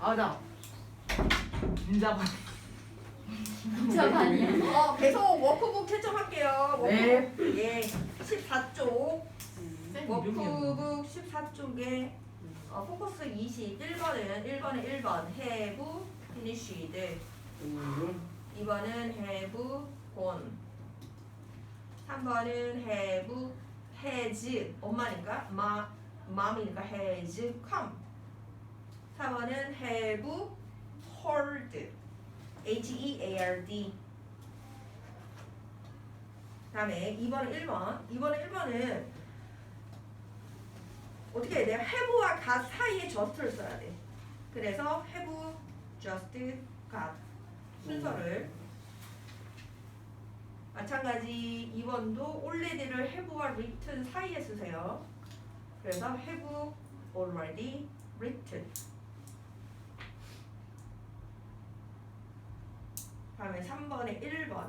아나 인자반. 저반이야. 어, 계속 워크북 채점할게요. 네. 예. 14쪽. 쌤 워크북 14쪽에 어, 포커스 21번은 1번은 1번. have finished. 2번은 have gone 3번은 have has. 엄마니까 마, mom이니까 has come 4번은 have heard H-E-A-R-D 다음에 2번은 1번 2번은 1번은 어떻게 해야 돼요? have와 got 사이에 just를 써야 돼 그래서 have, just, got 순서를 마찬가지 2번도 already를 have와 written 사이에 쓰세요. 그래서 have already written. 다음에 3번에 1번.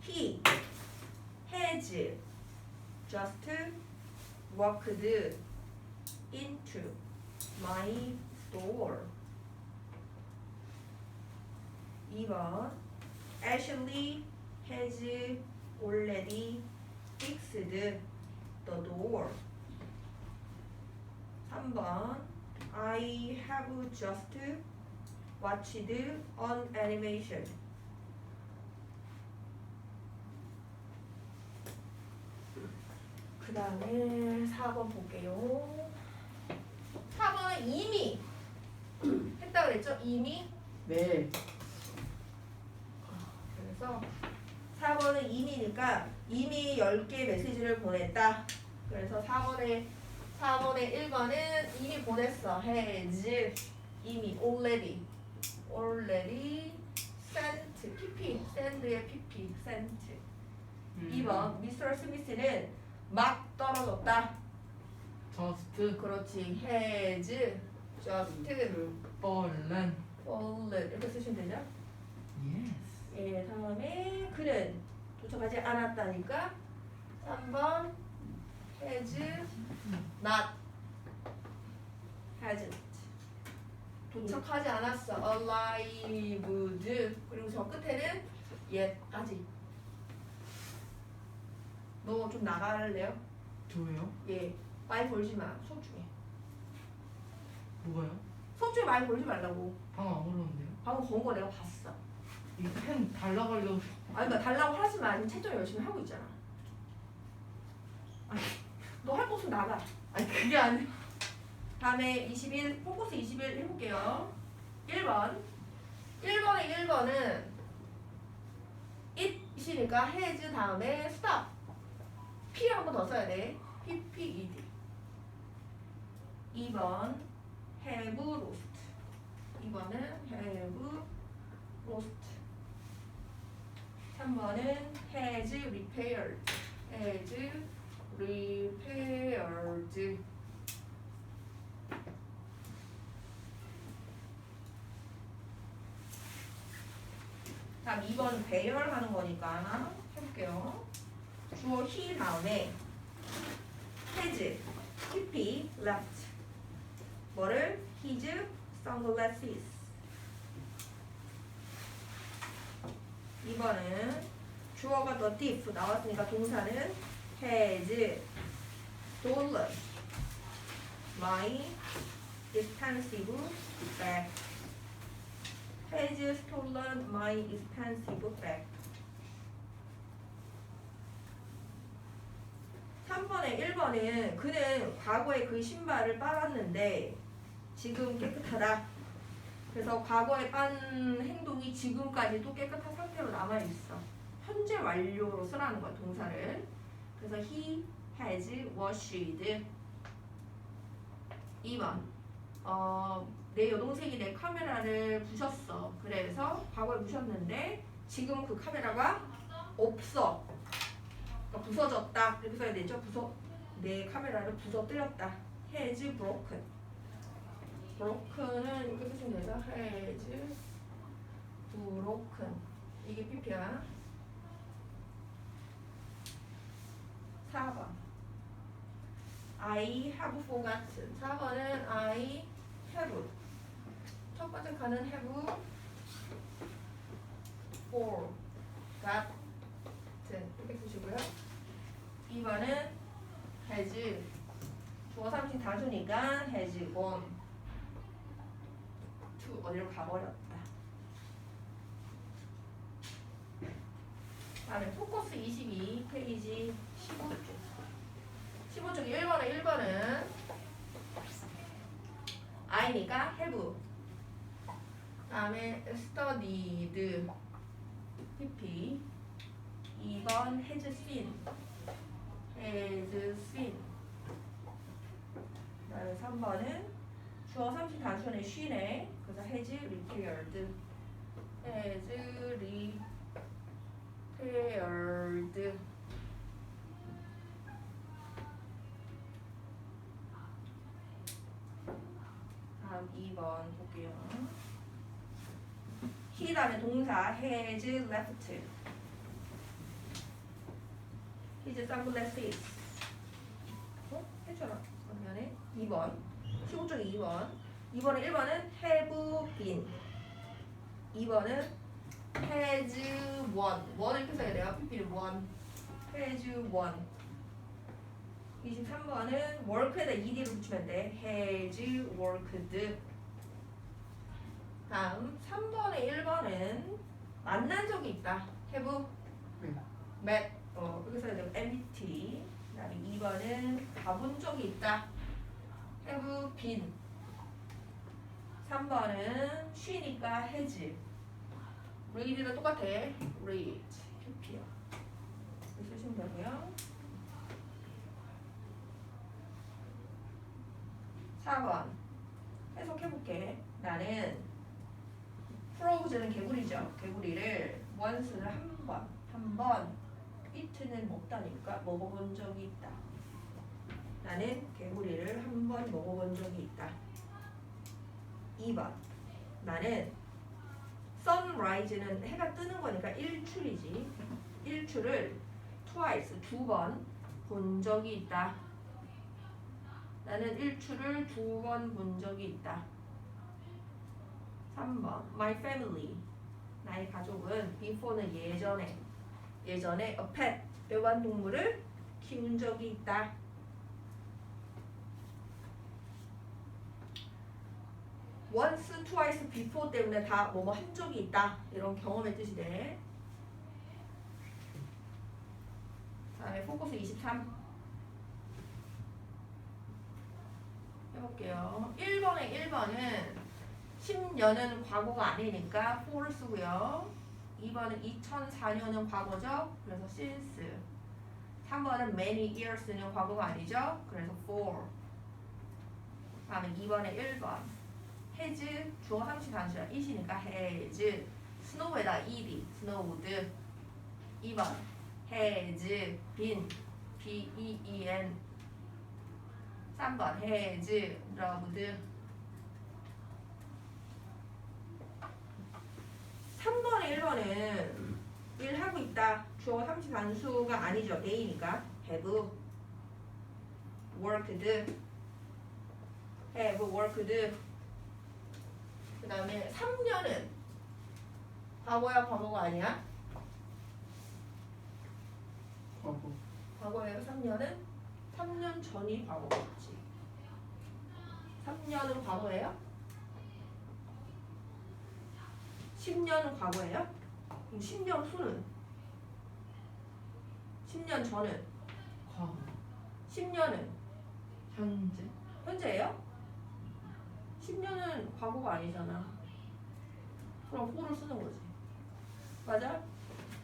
He has just walked into my store. 2번 Ashley has already fixed the door 3번 I have just watched an animation 그 다음에 4번 볼게요 4번은 이미 했다 그랬죠? 이미 네 그래서 4번은 이미니까 이미 10개 메시지를 보냈다. 그래서 4번에 4번에 1번은 이미 보냈어. has 이미 already already sent pp send의 pp sent. 음. 2번 미스터 스미스는 막 떨어졌다. 저스트 그렇지. has just fallen fallen 이렇게 쓰시면 되죠? 예스 예, 다음에 그는 도착하지 않았다니까 3번 has not hasn't 도착하지 않았어. arrived 그리고 저 끝에는 yet 아직 너좀 나갈래요? 저예요? 예. 많이 벌지 마. 수업 중에. 뭐가요? 수업 중에 많이 벌지 말라고. 방금 안 걸었는데요? 방금 건거 내가 봤어. 이거 펜 달라가려고. 아니 그러니까 달라고 하지 마. 지금 채점 열심히 하고 있잖아. 너할 곳은 나가. 아니 그게 아니 다음에 21 포커스 21 해볼게요 1번 1번에 1번은 it이니까 has 다음에 stop P를 한번 더 써야 돼 PPED 2번 have lost 2번은 have lost 3번은 has repaired has repaired 다음 2번 배열하는 거니까 해볼게요. 주어 he 다음에 has, pp, left 뭐를? his sunglasses 2번은 주어가 the thief 나왔으니까 동사는 has stolen my expensive bag has stolen my expensive bag. 3번에 1번은 그는 과거에 그 신발을 빨았는데 지금 깨끗하다. 그래서 과거에 빤 행동이 지금까지도 깨끗한 상태로 남아있어. 현재 완료로 쓰라는 거야, 동사를. 그래서 he has washed. 2번. 어, 내 여동생이 내 카메라를 부셨어. 그래서 과거에 부셨는데 지금 그 카메라가 없어. 그러니까 부서졌다. 이렇게 써야 되죠. 부서 내 카메라를 부서뜨렸다. has broken. broken은 이렇게 쓰시면 되죠. has broken. 이게 PP야. 4번. I have forgotten. 4번은 I have 선택하는 have or got 이렇게 쓰시고요. 2번은 has. 주어 삼신 단수니까 has gone. to 어디로 가버렸다. 다음에 포커스 22 페이지 15쪽. 15쪽 1번에 1번은 I니까 have 다음에 studied PP 2번 has seen has seen 그다음에 3번은 주어 30 단순의 she네 그래서 has repaired has repaired 다음 2번 볼게요 he 다음에 동사 has left his sunglasses 어? 해줘라 그러면은 2번 15쪽에 2번 2번에 1번은 have been 2번은 has won 원을 이렇게 써야 돼요 PP를 won has won 23번은 work에다 ed를 붙이면 돼 has worked 다음 3번에 1번은 만난 적이 있다. have 네. met 어 써야 되고 met 그다음에 2번은 가본 적이 있다. have been 3번은 쉬니까 has read랑 똑같아. read pp요 이렇게 쓰시면 되고요. 4번. 해석해볼게. 나는 프로우즈는 개구리죠. 개구리를 once는 한 번 한번 it는 먹다니까 먹어본 적이 있다. 나는 개구리를 한 번 먹어본 적이 있다. 2번. 나는 sunrise는 해가 뜨는 거니까 일출이지. 일출을 twice 두 번 본 적이 있다. 나는 일출을 두 번 본 적이 있다 3번. My family. 나의 가족은 before는 예전에 예전에 a pet 애완동물을 키운 적이 있다. Once, twice, before 때문에 다 뭐뭐 한 적이 있다. 이런 경험의 뜻이 돼. 다음에 포커스 23 해볼게요. 1번에 1번은 10년은 과거가 아니니까 for 쓰고요. 2번은 2004년은 과거죠. 그래서 since 3번은 many years는 과거가 아니죠. 그래서 for 다음에 2번에 1번 has 주어 상시 단수야 it이니까 has snow에다 ed snowed 2번 has been b e e n 3번 has loved 3번에 1번은 일 하고 있다. 주어 상시 단수가 아니죠. a니까. have worked have worked. 그 다음에 3년은 과거야 과거가 아니야? 과거. 과거예요. 3년은? 3년 전이 과거겠지. 3년은 과거예요? 10년은 과거예요? 그럼 10년 후는? 10년 전은? 과거. 10년은? 현재. 현재예요? 10년은 과거가 아니잖아. 그럼 for를 쓰는 거지. 맞아?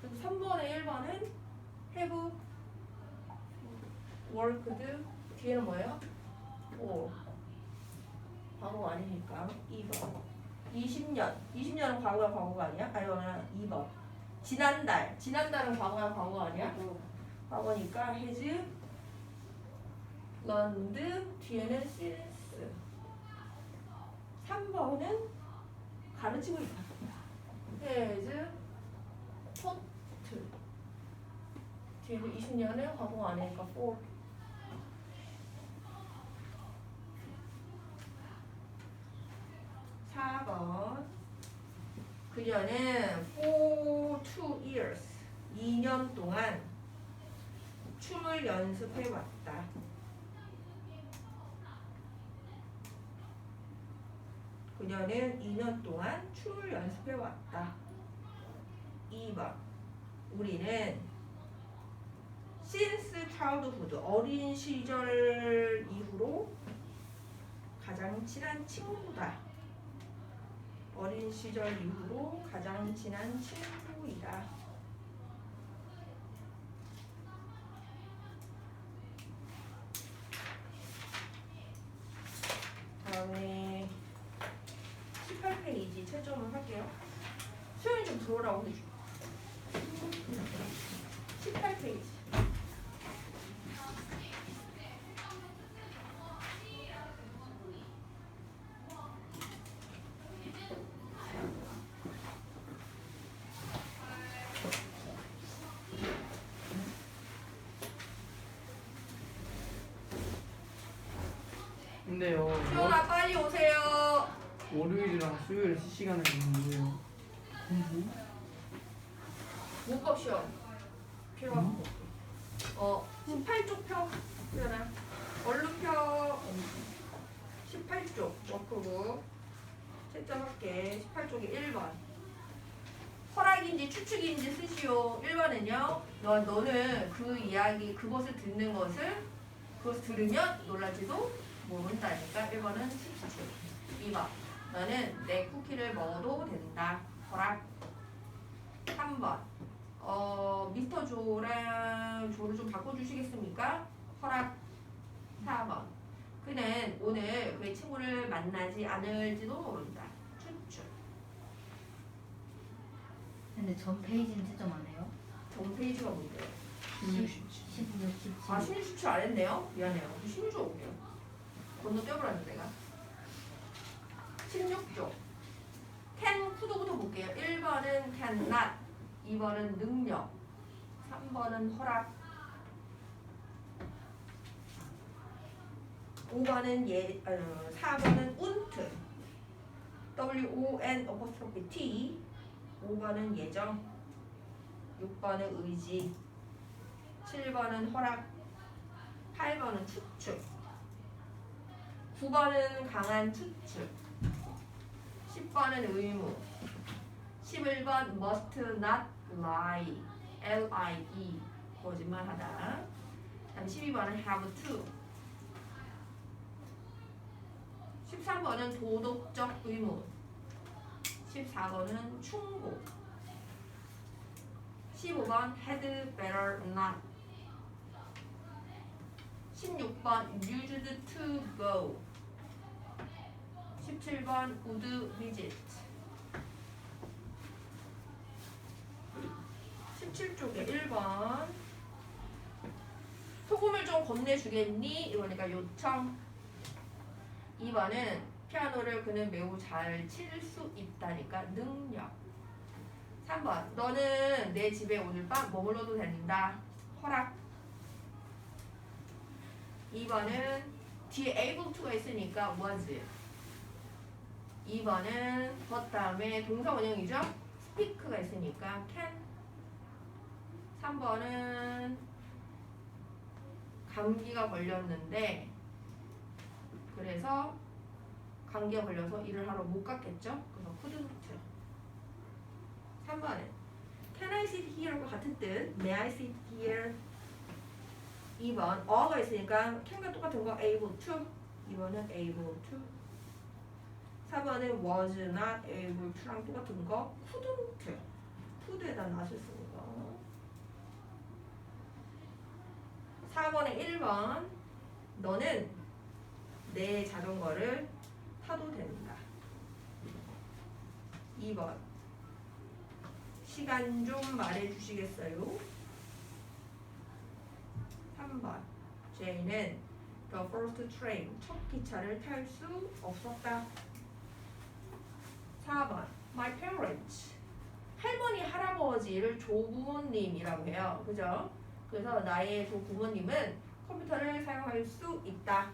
그래서 3번에 1번은 have worked 뒤에는 뭐예요? for 과거가 아니니까 2번 20년. 20년은 과거야 과거가 아니야? 아니면 2번. 지난달. 지난달은 과거야 과거가 아니야? 과거니까 has learned 뒤에는 since. 3번은 가르치고 있다. has taught. 뒤에도 20년은 과거가 아니니까 for 4 4번 그녀는 for two years 2년 동안 춤을 연습해 왔다. 그녀는 2년 동안 춤을 연습해 왔다. 2번 우리는 since childhood 어린 시절 이후로 가장 친한 친구다. 어린 시절 이후로 가장 친한 친구이다. 다음에 18페이지 채점을 할게요. 수영이 좀 들어오라고 해줘. 18페이지. 근데요 수연아 빨리 오세요. 월요일이랑 수요일 시간에 있는데요? 문법 시험 필요하고. 어 18쪽 펴. 수연아. 얼른 펴. 18쪽 워크북 채점 할게. 18쪽이 1번. 허락인지 추측인지 쓰시오. 1번은요. 너, 너는 그 이야기, 그것을 듣는 것을 그것을 들으면 놀랄지도 모른다니까. 1번은 추측. 2번. 너는 내 쿠키를 먹어도 된다. 허락. 3번. 어, 미스터 조랑 조를 좀 바꿔주시겠습니까? 허락. 4번. 그는 오늘 그의 친구를 만나지 않을지도 모른다. 추측. 근데 전 페이지는 채점 안 해요? 전 페이지가 뭔데요? 16, 16, 17. 아, 신유 추측 안 했네요? 미안해요. 신유 쪽 올게요. 건너 떼어버렸는데 내가. 16쪽. can 쿠도부터 볼게요. 1번은 can not, 2번은 능력, 3번은 허락, 5번은 예, 어, 4번은 운트, W-O-N apostrophe T, 5번은 예정, 6번은 의지, 7번은 허락, 8번은 추측, 9번은 강한 추측, 10번은 의무, 11번 must not lie, L-I-E, 거짓말하다. 다음 12번은 have to, 13번은 도덕적 의무, 14번은 충고, 15번 had better not, 16번 used to go 17번 would visit 17쪽에 1번. 소금을 좀 건네주겠니? 이러니까 요청. 2번은 피아노를 그는 매우 잘 칠 수 있다니까 능력. 3번. 너는 내 집에 오늘 밤 머물러도 된다. 허락. 2번은 뒤에 able to가 있으니까 was 2번은 but 다음에 동사 원형이죠? speak가 있으니까 can. 3번은 감기가 걸렸는데 그래서 감기가 걸려서 일을 하러 못 갔겠죠? 그래서 couldn't 3번은 can I sit here과 같은 뜻. May I sit here? 2번 어가 있으니까 can과 똑같은 거 able to. 2번은 able to 4번은 was not able to랑 똑같은 거 couldn't could에다 낫을 쓰는 거. 4번에 1번. 너는 내 자전거를 타도 된다. 2번. 시간 좀 말해주시겠어요? 3번. 제이는 the first train 첫 기차를 탈 수 없었다 4번 my parents 할머니 할아버지를 조부모님이라고 해요 그죠? 그래서 나의 조부모님은 컴퓨터를 사용할 수 있다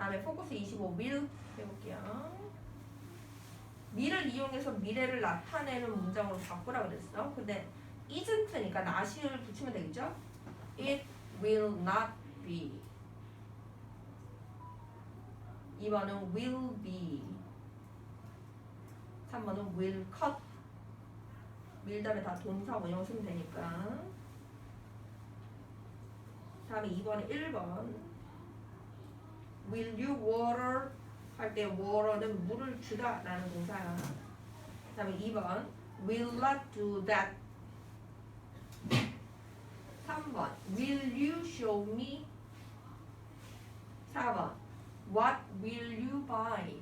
다음에 포커스 25 will 해볼게요. 미를 이용해서 미래를 나타내는 문장으로 바꾸라 그랬어. 근데 isn't니까 not을 붙이면 되겠죠? It will not be. 2번은 will be. 3번은 will cut. 밀 다음에 다 동사 원형 쓰면 되니까. 다음에 2번에 1번. Will you water? 할 때 water는 물을 주다 라는 동사야. 그 다음에 2번. Will not do that. 3번. Will you show me? 4번. What will you buy?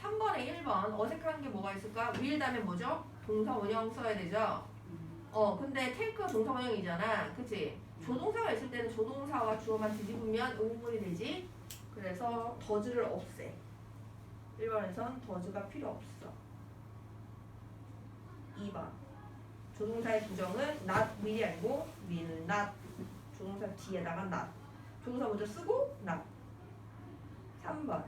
3번에 1번 어색한 게 뭐가 있을까? will 다음에 뭐죠? 동사 원형 써야 되죠? 어 근데 take가 동사 원형이잖아 그치? 조동사가 있을 때는 조동사와 주어만 뒤집으면 의문문이 되지 그래서 더즈를 없애 1번에선 더즈가 필요 없어 2번 조동사의 부정은 not will이 아니고 will not 조동사 뒤에다가 not 조동사 먼저 쓰고 not 3번.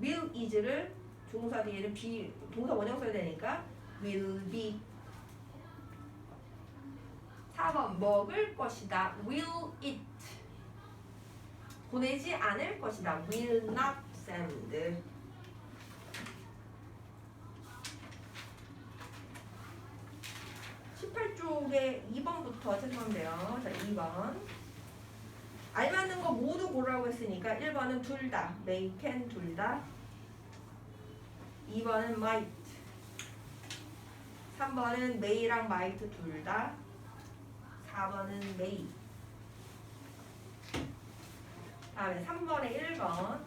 will is를 조동사 뒤에는 be 동사 원형 써야 되니까 will be. 4번 먹을 것이다. will eat 보내지 않을 것이다. will not send. 18쪽에 2번부터 찾으면 돼요. 자, 2번. 알맞는 거 모두 고르라고 했으니까 1번은 둘 다, may, can 둘 다. 2번은 might. 3번은 may랑 might 둘 다. 4번은 may. 다음에 3번에 1번.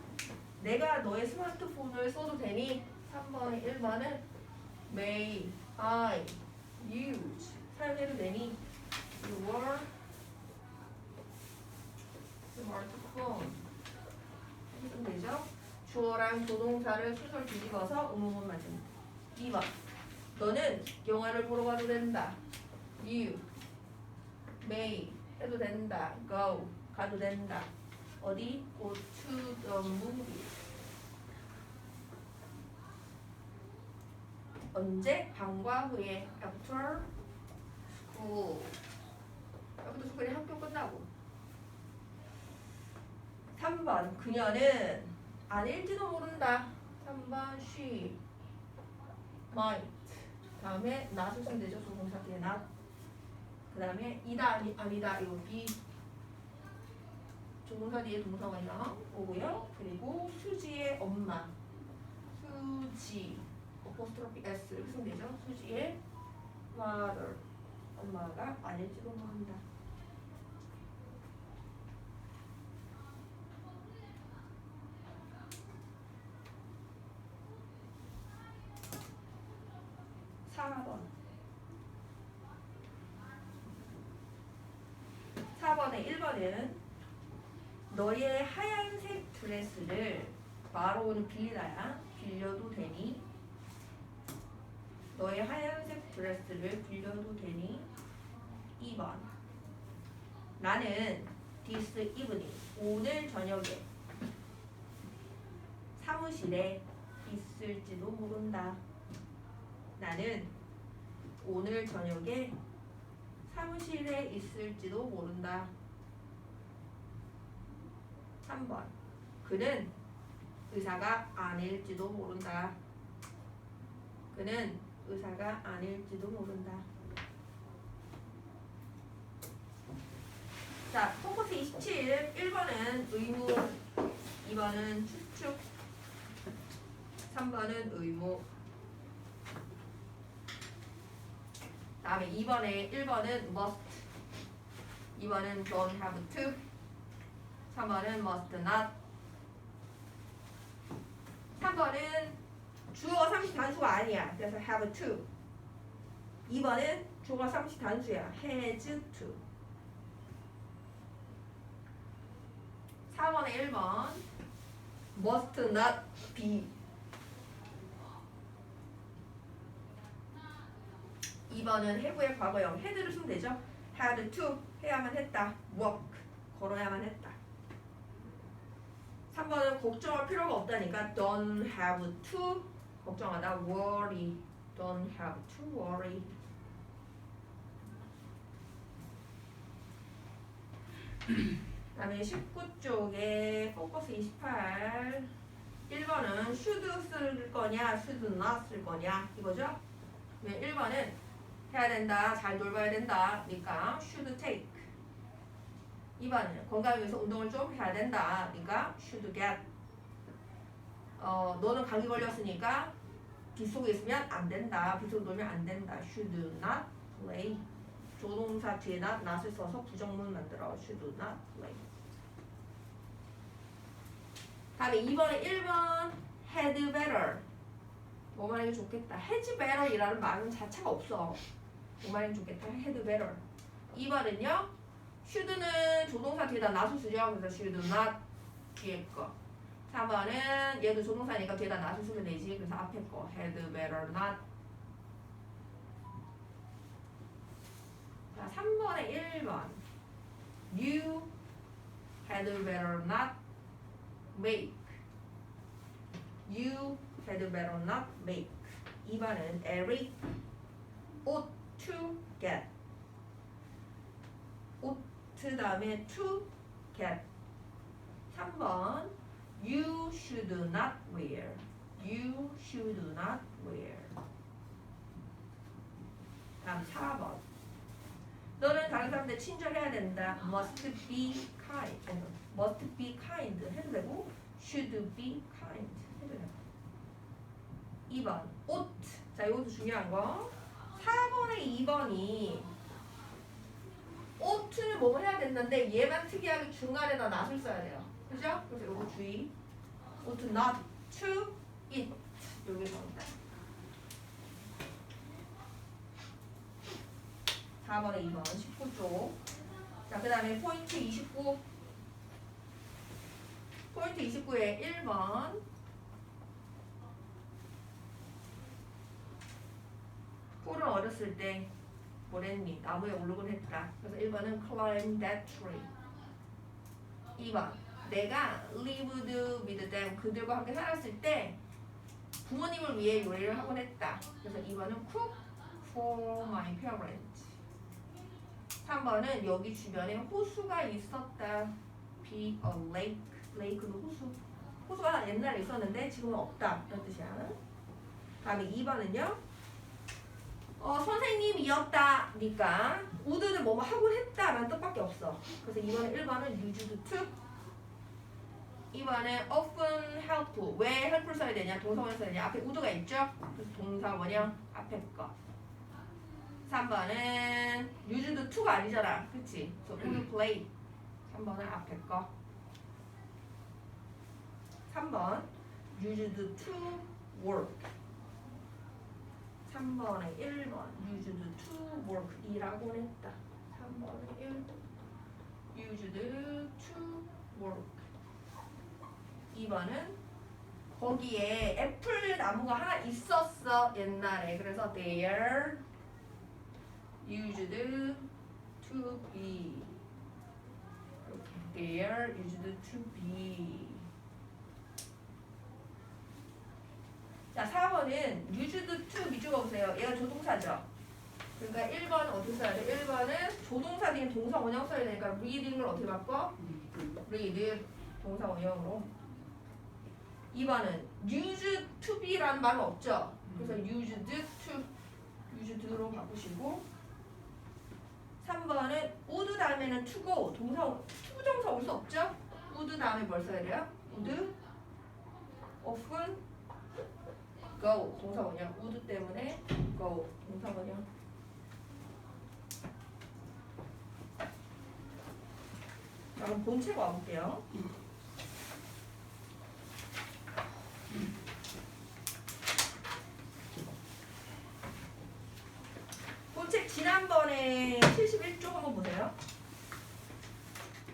내가 너의 스마트폰을 써도 되니? 3번에 1번은 may, I, use. 사용해도 되니? your 스마트폰. 해주면 되죠? 주어랑 조동사를 순서를 뒤집어서 의문문 만듭니다. 2번. 너는 영화를 보러 가도 된다. You may 해도 된다. Go 가도 된다. 어디? Go to the movie. 언제? 방과 후에 after school. after school이 학교 끝나고. 3번 그녀는 아닐지도 모른다. 3번 she might. 다음에 not을 쓰면 되죠. 조동사 뒤에 not. 그 다음에 이다 아니, 아니다 be 조동사 뒤에 동사가 있나 오고요. 그리고 수지의 엄마 수지 어포스트로피 s 쓰면 되죠. 수지의 mother 엄마가 아닐지도 모른다. 사번 4번에 1번은 너의 하얀색 드레스를 마로우는 빌리다야. 빌려도 되니? 너의 하얀색 드레스를 빌려도 되니? 2번. 나는 this evening 오늘 저녁에 사무실에 있을지도 모른다 나는 오늘 저녁에 사무실에 있을지도 모른다. 3번. 그는 의사가 아닐지도 모른다. 그는 의사가 아닐지도 모른다. 자, 포커스 27. 1번은 의무, 2번은 추측, 3번은 의무, 다음에 2번에 1번은 must 2번은 don't have to 3번은 must not 3번은 주어 30 단수가 아니야 그래서 have to 2번은 주어가 30 단수야 has to 4번에 1번 must not be 2번은 have의 과거형 had를 쓰면 되죠. had to 해야만 했다. walk 걸어야만 했다. 3번은 걱정할 필요가 없다니까 don't have to 걱정하다 worry don't have to worry 그다음에 19쪽에 포커스 28 1번은 should 쓸 거냐 should not 쓸 거냐 이거죠? 네, 1번은 해야 된다 잘 돌봐야 된다 그러니까 should take. 2번은 건강을 위해서 운동을 좀 해야 된다 그러니까 should get. 어 너는 감기 걸렸으니까 빗속에 있으면 안 된다 빗속에 놀면 안 된다. should not play. 조동사 뒤에 not, not을 써서 부정문 만들어. should not play. 다음에 2번에 1번 had better. 뭐 말하기 좋겠다. has better이라는 말은 자체가 없어 뭐 말하기 좋겠다 had better 2번은요 should는 조동사 뒤에다 쓰죠 그래서 should not 뒤에 거 3번은 얘도 조동사니까 뒤에다 쓰면 되지 그래서 앞에 거 had better not 자 3번에 1번 you had better not make you had better not make 2번은 Eric ought to get ought 다음에 to get 3번 you should not wear you should not wear 다음 4번 너는 다른 사람들 친절해야 된다 must be kind 아니, must be kind 해도 되고 should be kind 해도 되고 2번 ought 자 이것도 중요한 거 4번에 2번이 ouht는 뭐 해야 된다는데 얘만 특이하게 중간에다 not을 써야 돼요. 그죠? 그래서 이거 주의. ought not to it. 여기서 4번에 2번 19쪽. 자 그 다음에 포인트 29 포인트 29에 1번 폴은 어렸을 때 뭐랬니? 나무에 오르곤 했다. 그래서 1번은 climb that tree. 2번 내가 lived with them 그들과 함께 살았을 때 부모님을 위해 요리를 하곤 했다. 그래서 2번은 cook for my parents. 3번은 여기 주변에 호수가 있었다. be a lake. lake는 호수. 호수가 옛날에 있었는데 지금은 없다. 이런 뜻이야. 다음에 2번은요. 어, 선생님이었다니까 우드는 뭐뭐 하곤 했다라는 뜻밖에 없어. 그래서 2번에 1번은 used to 2번에 often help 왜 help를 써야 되냐 동사원을 써야 되냐 앞에 우드가 있죠? 그래서 동사 원형 앞에 거. 3번은 used to가 아니잖아. 그치? 그래서 would play. 3번은 앞에 거. 3번 used to work 3번에 1번 used to work 일하곤 했다 3번에 1 used to work 2번은 거기에 애플 나무가 하나 있었어 옛날에 그래서 there used to be 이렇게 there used to be 자 4번은 used to 밑줄 보세요 얘가 조동사죠 그러니까 1번 어떻게 써야 돼? 1번은 조동사 뒤에 동사 원형 써야 되니까 reading을 어떻게 바꿔? read 동사 원형으로 2번은 used to be라는 말은 없죠. 그래서 used to used로 바꾸시고 3번은 would 다음에는 to go 동사 투부정사 올 수 없죠. would 다음에 뭘 써야 돼요? would often go 동사 원형 would 때문에 go 동사 원형 자 그럼 본책 와볼게요. 본책 지난번에 71쪽 한번 보세요.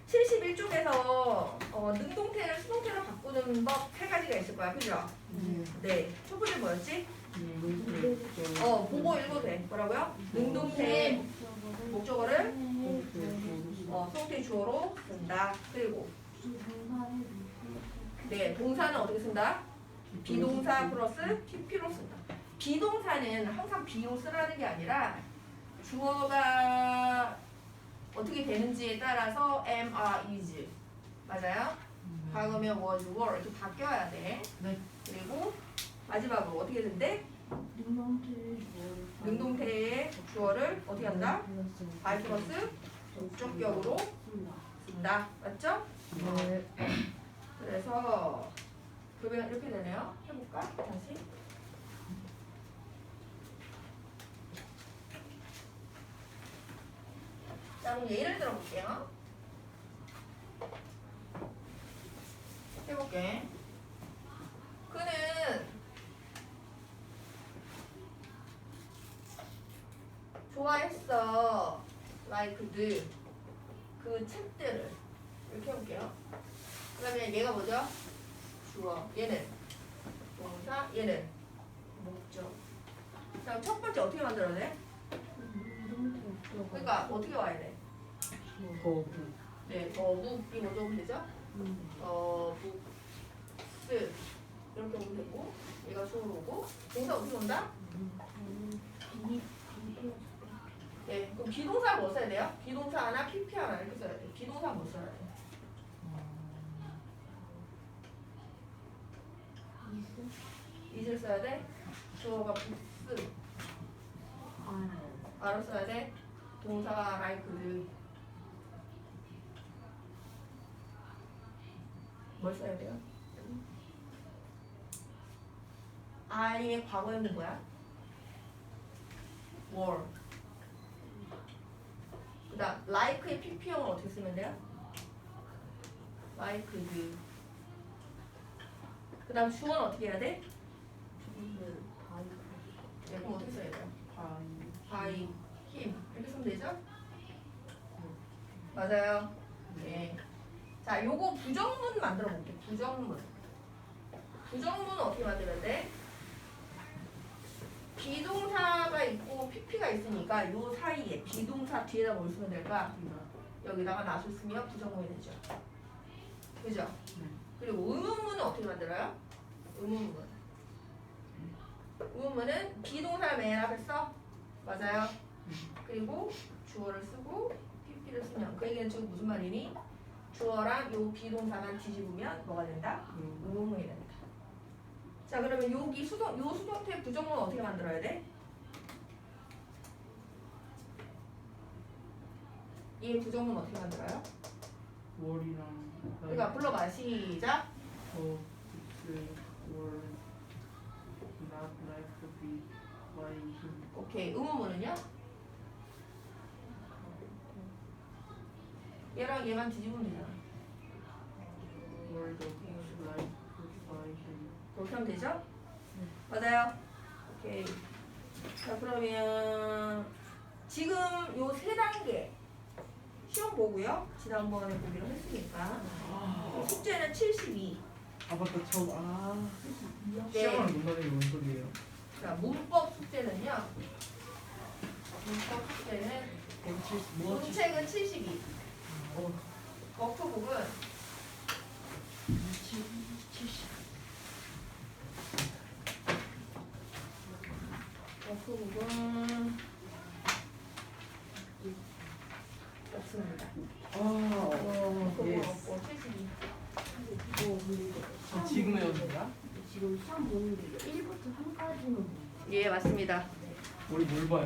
71쪽에서 어, 능동태를 수동태로 바꾸는 법 세 가지가 있을 거야, 그죠? 네. 첫 번째 뭐였지? 어, 보고 읽어도 돼. 뭐라고요? 능동태 목적어를 어, 수동태 주어로 쓴다. 그리고 네, 동사는 어떻게 쓴다? 비동사 플러스 PP로 쓴다. 비동사는 항상 비용 쓰라는 게 아니라 주어가 어떻게 되는지에 따라서 am, are, is 맞아요? 과거면 was, were 이렇게 바뀌어야 돼. 네. 그리고 마지막으로 어떻게 된대? 능동태의 주어를 어떻게 한다? I 플러스 목적격으로 쓴다. 맞죠? 네. 그래서 그러면 이렇게 되네요. 해볼까? 다시. 자, 그럼 예를 들어볼게요. 해볼게. 그는 좋아했어. like the 그 책들을 이렇게 해볼게요. 그러면 얘가 뭐죠? 주어. 얘는 동사. 얘는 목적. 자, 첫 번째 어떻게 만들어야 돼? 그러니까 어떻게 와야 돼? 거부. 네, 더북이 먼저 오면 되죠? 더북 스 이렇게 오면 되고 얘가 주어로 오고 동사 어떻게 온다? 네, 그럼 비동사 뭐 써야 돼요? 비동사 하나, PP 하나 이렇게 써야 돼. 비동사 뭐 써야 돼? 이슬 써야 돼? 주어가 북스 알아 써야 돼? 동사가 라이크 뭘 써야 돼요? I의 과거형은 뭐야? were 그 다음 like의 PP형을 어떻게 쓰면 돼요? like 그 다음 주어는 어떻게 해야 돼? 네, 그럼 어떻게 써야 돼요? by him 이렇게 쓰면 되죠? 맞아요. 네. 자, 요거 부정문 만들어 볼게. 부정문. 부정문은 어떻게 만들면 돼? 비동사가 있고 PP가 있으니까 요 사이에 비동사 뒤에다 뭘 쓰면 될까? 여기다가 낫을 쓰면 부정문이 되죠. 그죠? 네. 그리고 의문문은 어떻게 만들어요? 의문문. 의문문은 비동사 맨 앞에 써. 맞아요. 그리고 주어를 쓰고 PP를 쓰면 그 얘기는 지금 무슨 말이니? 주어랑 요 비동사만 뒤집으면 뭐가 된다? 의문문이 된다. 자 그러면 여기 수동 요 수동태 부정문 어떻게 만들어야 돼? 이 부정문 어떻게 만들어요? 월이랑. 그러니까 불러봐 시작. 어, it's were not like to be by him. 오케이 의문문은요? 얘랑 얘만 뒤집으면 되잖아. 그렇게 하면 되죠? 맞아요. 오케이. 자 그러면 지금 요 세 단계 시험 보고요. 지난번에 보기로 했으니까 숙제는 72. 아 맞다 저 아. 네. 시험을 못 나는 게뭔 소리예요? 자 문법 숙제는요. 문법 숙제는 뭐 문책은 72. 어, 워크북은 워크북은 없습니다. 아, 워크북 예. 없고 72. 아, 지금 외웠는가? 지금 시험 보는 게 1부터 3까지는 예 맞습니다. 우리 뭘 봐요?